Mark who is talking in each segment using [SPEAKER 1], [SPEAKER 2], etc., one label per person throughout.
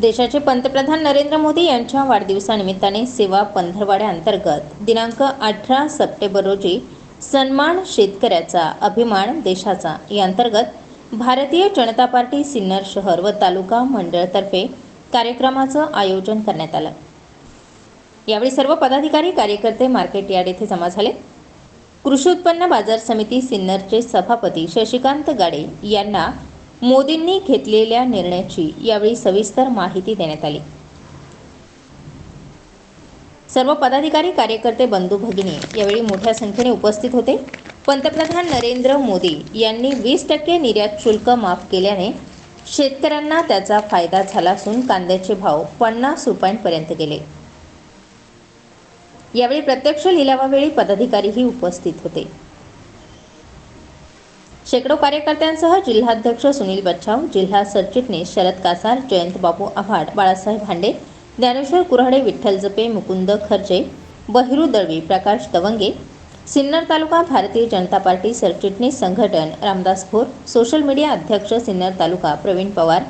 [SPEAKER 1] देशाचे पंतप्रधान नरेंद्र मोदी यांच्या वाढदिवसानिमित्ताने सेवा पंधरवाड्याअंतर्गत दिनांक अठरा सप्टेंबर रोजी सन्मान शेतकऱ्याचा अभिमान देशाचा. या अंतर्गत भारतीय जनता पार्टी सिन्नर शहर व तालुका मंडळतर्फे कार्यक्रमाचं आयोजन करण्यात आलं. यावेळी सर्व पदाधिकारी कार्यकर्ते मार्केट यार्ड येथे जमा झाले. कृषी उत्पन्न बाजार समिती सिन्नरचे सभापती शशिकांत गाडे यांना मोदींनी घेतलेल्या निर्णयाची यावेळी सविस्तर माहिती देण्यात आली. सर्व पदाधिकारी कार्यकर्ते बंधू भगिनी यावेळी मोठ्या संख्येने उपस्थित होते. पंतप्रधान नरेंद्र मोदी यांनी वीस टक्के निर्यात शुल्क माफ केल्याने शेतकऱ्यांना त्याचा फायदा झाला असून कांद्याचे भाव पन्नास रुपयांपर्यंत गेले. यावेळी प्रत्यक्ष लिलावावेळी पदाधिकारीही उपस्थित होते. शेकडो कार्यकर्त्यांसह जिल्हाध्यक्ष सुनील बच्छाव जिल्हा सरचिटणीस शरद कासार जयंत बाबू आव्हाड बाळासाहेब भांडे ज्ञानेश्वर कुऱ्हाडे विठ्ठल जपे मुकुंद खर्जे बहिरू दळवी प्रकाश तवंगे सिन्नर तालुका भारतीय जनता पार्टी सरचिटणीस संघटन रामदास भोर सोशल मीडिया अध्यक्ष सिन्नर तालुका प्रवीण पवार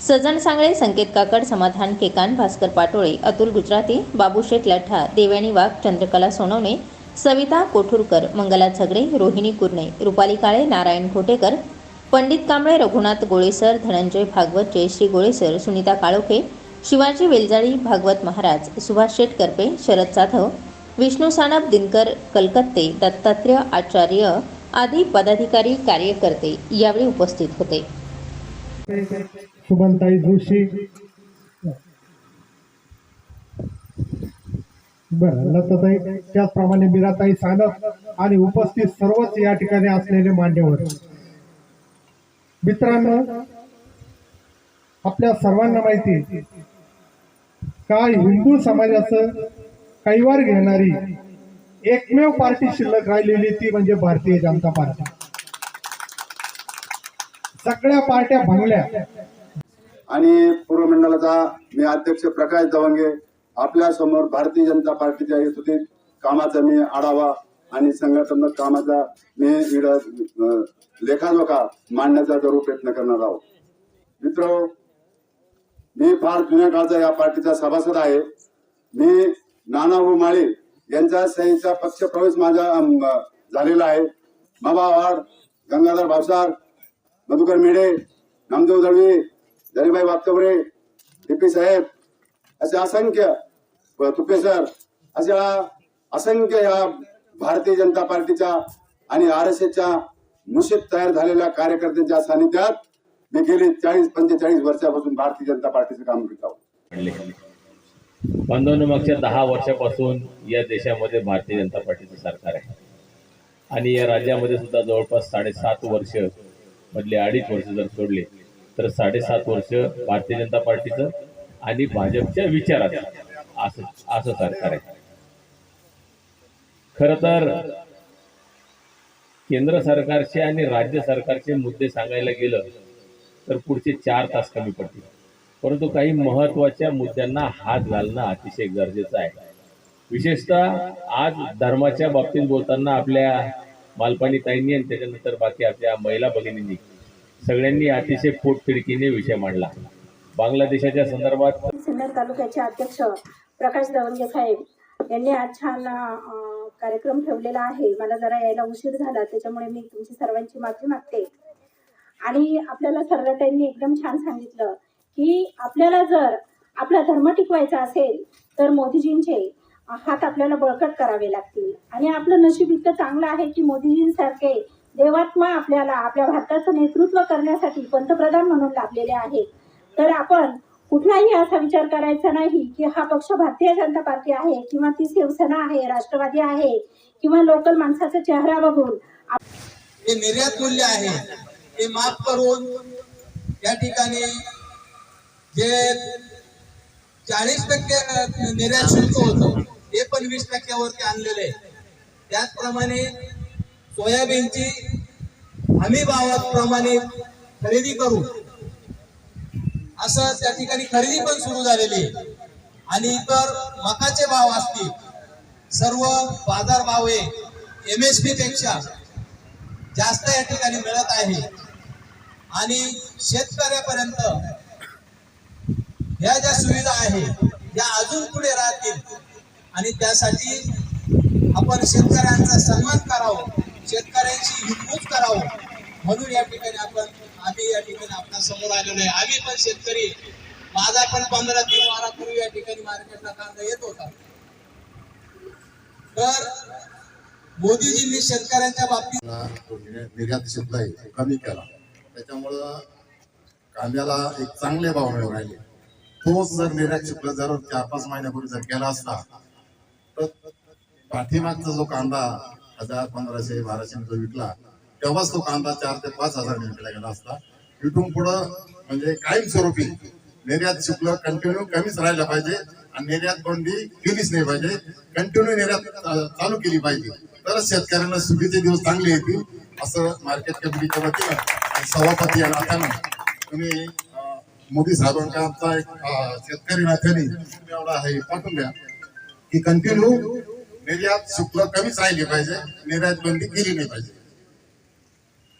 [SPEAKER 1] सजन सांगळे संकेत काकड समाधान केकान भास्कर पाटोळे अतुल गुजराती बाबूशेठ लठ्ठा देवयानी वाघ चंद्रकला सोनवणे सविता कोठुरकर मंगला झगडे रोहिणी कुर्णे रुपाली काळे नारायण घोटेकर पंडित कांबळे रघुनाथ गोळेसर धनंजय भागवत जयश्री गोळेसर सुनीता काळोखे शिवाजी वेलजाळी भागवत महाराज सुभाष शेटकरपे शरद जाधव विष्णू सानप दिनकर कलकत्ते दत्तात्रेय आचार्य आदी पदाधिकारी कार्यकर्ते यावेळी उपस्थित होते.
[SPEAKER 2] शुभंताई जोशी बरं लताताई त्याचप्रमाणे मीराताई सानप आणि उपस्थित सर्वच या ठिकाणी असलेले मान्यवर. मित्रांनो आपल्या सर्वांना माहिती का हिंदू समाजाचं कैवार घेणारी एकमेव पार्टी शिल्लक राहिलेली ती म्हणजे भारतीय जनता पार्टी. सगळ्या पार्ट्या भंगल्या
[SPEAKER 3] आणि पूर्व मंडळाचा मी अध्यक्ष प्रकाश दवंगे आपल्यासमोर भारतीय जनता पार्टीच्या हेतुतीत कामाचा मी आढावा आणि संघटनात्मक कामाचा मी इड लेखाजोखा मांडण्याचा जरूर प्रयत्न करणार आहोत. मित्र मी फार जुन्या काळचा या पार्टीचा सभासद आहे. मी नानाभाऊ माळी यांच्या सहीचा पक्ष प्रवेश माझा झालेला आहे. बाबा वाड गंगाधर भावसार मधुकर मेढे नामदेव दळवी धरीबाई वागतवरे पी साहेब असे असंख्य प्रोफेसर सर अशा असंख्य या भारतीय जनता पार्टीच्या आणि आर एस एसच्या मुशीत तयार झालेल्या कार्यकर्त्यांच्या सानिध्यात मी गेली चाळीस पंचेचाळीस वर्षापासून भारतीय जनता पार्टीचं काम करत आहोत.
[SPEAKER 4] आणले मागच्या दहा वर्षापासून या देशामध्ये भारतीय जनता पार्टीचं सरकार आहे. आणि या राज्यामध्ये सुद्धा जवळपास साडेसात वर्ष मधले अडीच वर्ष जर सोडले तर साडेसात वर्ष भारतीय जनता पार्टीचं आणि भाजपच्या विचारात. असं असं सरकार आहे खर तर केंद्र सरकारचे आणि राज्य सरकारचे मुद्दे सांगायला गेलं तर पुढचे चार तास कमी पडतील. परंतु काही महत्त्वाच्या मुद्द्यांना हात घालणं अतिशय गरजेचं आहे. विशेषतः आज धर्माच्या बाबतीत बोलताना आपल्या मालपाणी ताईंनी आणि त्याच्यानंतर बाकी आपल्या महिला भगिनींनी सगळ्यांनी अतिशय पोटतिडकीने विषय मांडला. बांगलादेशाच्या संदर्भात
[SPEAKER 5] सिन्नर तालुक्याचे अध्यक्ष प्रकाश दवंगे साहेब यांनी आज छान कार्यक्रम ठेवलेला आहे. मला जरा यायला उशीर झाला त्याच्यामुळे मी तुमची सर्वांची माफी मागते. आणि आपल्याला सररटांनी एकदम छान सांगितलं की आपल्याला जर आपला धर्म टिकवायचा असेल तर मोदीजींचे हात आपल्याला बळकट करावे लागतील. आणि आपलं नशीब इतकं चांगलं आहे की मोदीजींसारखे देवात्मा आपल्याला आपल्या भारताचं नेतृत्व करण्यासाठी पंतप्रधान म्हणून लाभलेले आहेत. तर आपण कुठलाही असा विचार करायचा नाही की हा पक्ष भारतीय जनता पार्टी आहे किंवा ती शिवसेना आहे राष्ट्रवादी आहे किंवा लोकल माणसाचा चेहरा बघून
[SPEAKER 6] हे निर्यात मूल्य आहे ते माफ करून या ठिकाणी जे चाळीस टक्के निर्यात शुल्क होतं ते पण वीस टक्क्यावरती आणलेले त्याचप्रमाणे सोयाबीनची हमी भावाप्रमाणे खरेदी करू असं त्या ठिकाणी खरेदी पण सुरू झालेली आहे. आणि इतर मकाचे भाव असतील सर्व बाजार भाव हे एम एस पी पेक्षा जास्त या ठिकाणी मिळत आहे. आणि शेतकऱ्यापर्यंत ह्या ज्या सुविधा आहेत या अजून पुढे राहतील. आणि त्यासाठी आपण शेतकऱ्यांचा सन्मान करावं शेतकऱ्यांची हितगुज करावं म्हणून या ठिकाणी आपण आम्ही या ठिकाणी आपल्यासमोर आलेलो आहे. आम्ही पण शेतकरी माझा पण पंधरा तीन वारापूर्वी या ठिकाणी मार्केटला कांदा येत होता. तर मोदीजींनी शेतकऱ्यांच्या बाबतीत
[SPEAKER 7] निर्यात सुद्धा आहे कमी केला. त्याच्यामुळं कांद्याला एक चांगले भाव मिळून राहिले. तोच जर निर्यात शुल्क जर चार पाच महिन्यापूर्वी जर केला असता तर पाठीमागचा जो कांदा हजार पंधराशे बाराशे जो विकला तेव्हाच तो कांदा चार ते पाच हजार विकला गेला असता. इथून पुढं म्हणजे कायमस्वरूपी निर्यात शुल्क कंटिन्यू कमीच राहिला पाहिजे आणि निर्यात बंदी केलीच नाही पाहिजे. कंटिन्यू निर्यात चालू केली पाहिजे. तरच शेतकऱ्यांना सुखीचे दिवस चांगले येतील असं मार्केट कमिटीच्या वतीनं सभापती या नात्यानं तुम्ही मोदी साहेबांचा आमचा एक शेतकरी नात्याने तुम्ही एवढा हे पाठवून द्या की कंटिन्यू निर्यात शुल्क कमीच राहिली पाहिजे निर्यात बंदी केली नाही पाहिजे.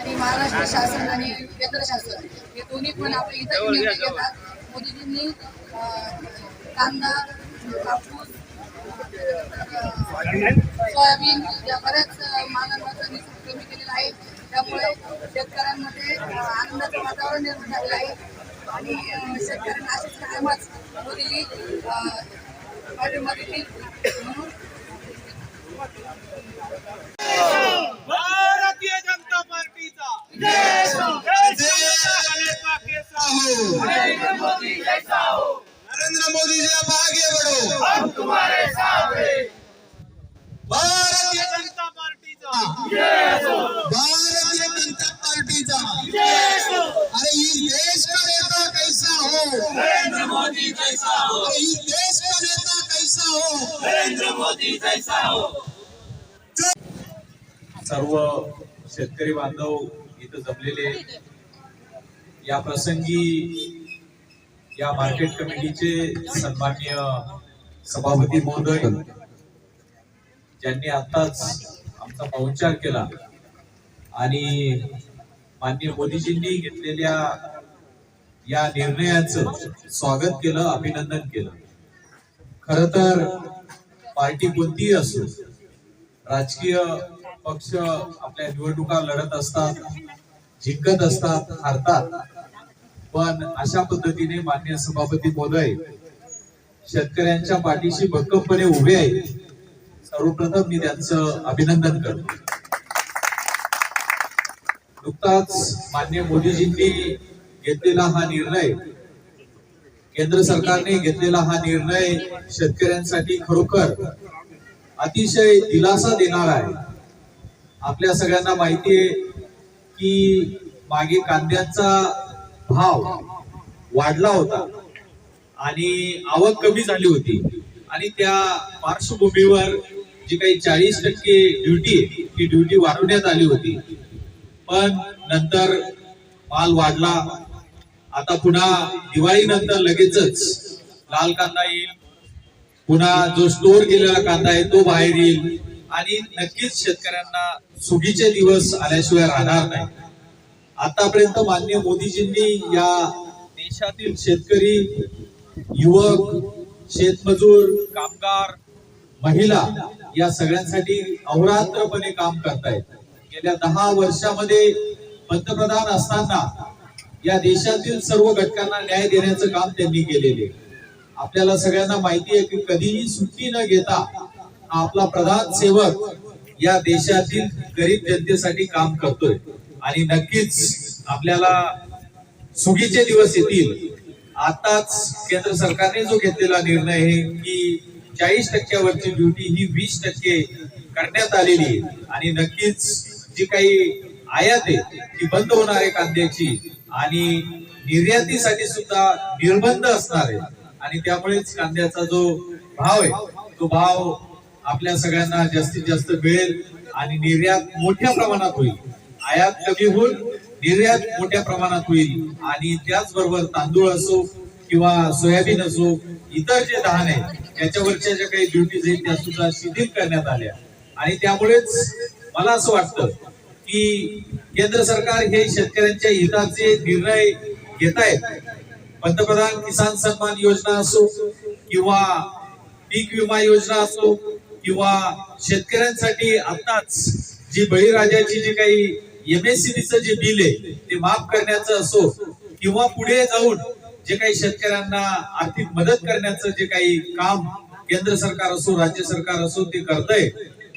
[SPEAKER 8] आणि महाराष्ट्र शासन आणि केंद्र शासन हे दोन्ही पण आपले इतर निर्णय घेतात. मोदीजींनी कांदा कापूस सोयाबीन या बऱ्याच मालांवरचा निषेध कमी केलेला आहे. त्यामुळे शेतकऱ्यांमध्ये आनंदाचं वातावरण निर्माण झालेलं आहे. आणि शेतकऱ्यांना अशीच कायमच मोदीजी पाठिंबा देतील म्हणून
[SPEAKER 6] भारतीय जनता पार्टीचा नरेंद्र मोदी जी आप आगे बढ़ो हम तुम्हारे साथ हैं। भारतीय जनता पार्टीचा। भारतीय जनता पार्टीचा। अरे ये देश का नेता कैसा हो? नरेंद्र मोदी कैसा हो। अरे ये देश का नेता कैसा हो? नरेंद्र मोदी कैसा हो।
[SPEAKER 9] सर्व शेतकरी बांधव इथं जमलेले या प्रसंगी या मार्केट कमिटीचे सन्मान्य सभापती महोदय ज्यांनी आताच आमचा पाहुणचार केला आणि माननीय मोदीजींनी घेतलेल्या या निर्णयाचं स्वागत केलं अभिनंदन केलं. खर तर पार्टी कोणतीही असो राजकीय पक्ष आपल्या निवडणुका लढत असतात जिंकत असतात हारतात पण अशा पद्धतीने मान्य सभापती महोदय शेतकऱ्यांच्या पाठीशी भक्कमपणे उभे आहेत सर्वप्रथम मी त्यांचं अभिनंदन करतो. नुकताच मान्य मोदीजींनी घेतलेला हा निर्णय केंद्र सरकारने घेतलेला हा निर्णय शेतकऱ्यांसाठी खरोखर अतिशय दिलासा देणारा आहे. आपल्या सगळ्यांना माहिती आहे की मागे कांद्याचा भाव वाढला होता. आणि आवक कमी झाली होती. आणि त्या पार्श्वभूमीवर जी काही चाळीस टक्के ड्युटी आहे ती ड्युटी वाढवण्यात आली होती. पण नंतर माल वाढला. आता पुन्हा दिवाळीनंतर लगेचच लाल कांदा येईल. पुन्हा जो स्टोर केलेला कांदा आहे तो बाहेर येईल. आणि नक्कीच शेतकऱ्यांना सुगीचे दिवस आल्याशिवाय राहणार नाही. आतापर्यंत मान्य मोदीजींनी या देशातील शेतकरी युवक शेतमजूर कामगार महिला या सगळ्यांसाठी अहोरात्रपणे काम करतायत. गेल्या दहा वर्षामध्ये पंतप्रधान असताना या देशातील सर्व घटकांना न्याय देण्याचं काम त्यांनी केलेले आपल्याला सगळ्यांना माहिती आहे की कधीही सुट्टी न घेता आपला प्रधान सेवक या देशातील गरीब जनतेसाठी काम करतोय. आणि नक्कीच आपल्याला सुगीचे दिवस येतील. आताच केंद्र सरकारने जो घेतलेला निर्णय आहे की चाळीस टक्क्यावरची ड्युटी ही वीस टक्के करण्यात आलेली आहे. आणि नक्कीच जी काही आयात आहे ती बंद होणार आहे कांद्याची. आणि निर्यातीसाठी सुद्धा निर्बंध असणार आहे. आणि त्यामुळेच कांद्याचा जो भाव आहे तो भाव आपल्या सगळ्यांना जास्तीत जास्त मिळेल आणि निर्यात मोठ्या प्रमाणात होईल. आयात कमी होईल निर्यात मोठ्या प्रमाणात होईल आणि त्याचबरोबर तांदूळ असो किंवा सोयाबीन असो इतर जे धान आहे याच्यावरच्या ज्या काही ड्युटीज आहेत त्या सुद्धा शिथिल करण्यात आल्या. आणि त्यामुळेच मला असं वाटतं की केंद्र सरकार हे शेतकऱ्यांच्या हिताचे निर्णय घेत आहेत पंतप्रधान किसान सन्मान योजना असो किंवा पीक विमा योजना असो किंवा शेतकऱ्यांसाठी आताच जी बळीराजाची जी काही एमएससीबीचं जे बिल आहे ते माफ करण्याचं असो किंवा पुढे जाऊन जे काही शेतकऱ्यांना आर्थिक मदत करण्याचं जे काही काम केंद्र सरकार असो राज्य सरकार असो ते करतंय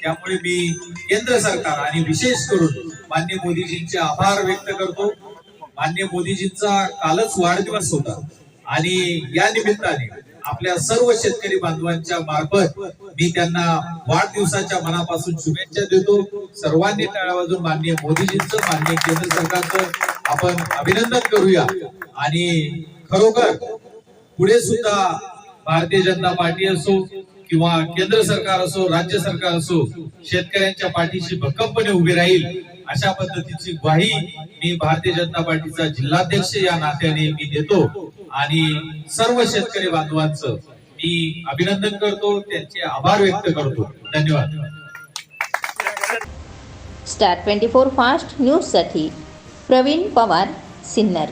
[SPEAKER 9] त्यामुळे मी केंद्र सरकार आणि विशेष करून मान्य मोदीजींचे आभार व्यक्त करतो. मान्य मोदीजींचा कालच वाढदिवस होता आणि या निमित्ताने आपल्या सर्व शेतकरी बांधवांच्या मार्फत मी त्यांना वाढदिवसाच्या मनापासून शुभेच्छा देतो. सर्वांनी टाळ्या वाजून माननीय मोदीजींचं माननीय केंद्र सरकारचं आपण अभिनंदन करूया. आणि खरोखर पुढे सुद्धा भारतीय जनता पार्टी असो किंवा केंद्र सरकार असो राज्य सरकार असो शेतकऱ्यांच्या पाठीशी भक्कमपणे उभी राहील अशा पद्धतीची ग्वाही मी भारतीय जनता पार्टीचा जिल्हाध्यक्ष या नात्याने मी देतो. आणि सर्व शेतकरी बांधवांचं मी अभिनंदन करतो त्यांचे आभार व्यक्त करतो. धन्यवाद.
[SPEAKER 1] स्टार ट्वेंटी फोर फास्ट न्यूजसाठी प्रवीण पवार सिन्नर.